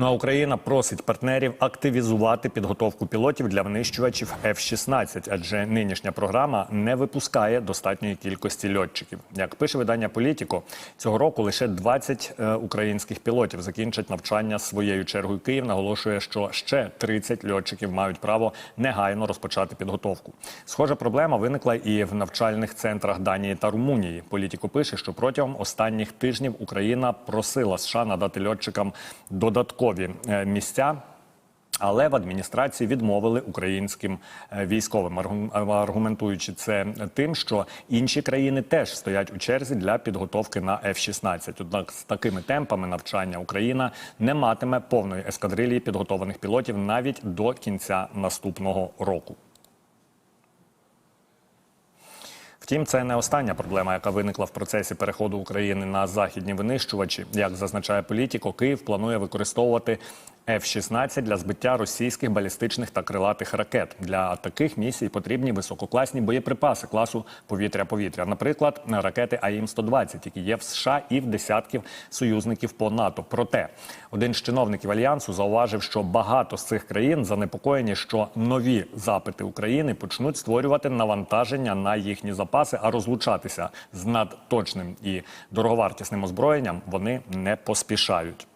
Ну а Україна просить партнерів активізувати підготовку пілотів для винищувачів F-16, адже нинішня програма не випускає достатньої кількості льотчиків. Як пише видання Політіко, цього року лише 20 е, українських пілотів закінчать навчання своєю чергою. Київ наголошує, що ще 30 льотчиків мають право негайно розпочати підготовку. Схожа проблема виникла і в навчальних центрах Данії та Румунії. Політіко пише, що протягом останніх тижнів Україна просила США надати льотчикам додаткові е, місця. Але в адміністрації відмовили українським е, військовим, аргу- аргументуючи це тим, що інші країни теж стоять у черзі для підготовки на F-16. Однак з такими темпами навчання Україна не матиме повної ескадрилії підготованих пілотів навіть до кінця наступного року. Втім, це не остання проблема, яка виникла в процесі переходу України на західні винищувачі. Як зазначає політико, Київ планує використовувати F-16 для збиття російських балістичних та крилатих ракет. Для таких місій потрібні висококласні боєприпаси класу повітря-повітря. Наприклад, ракети АІМ-120, які є в США і в десятків союзників по НАТО. Проте один з чиновників альянсу зауважив, що багато з цих країн занепокоєні, що нові запити України почнуть створювати навантаження на їхні запаси, а розлучатися з надточним і дороговартісним озброєнням вони не поспішають.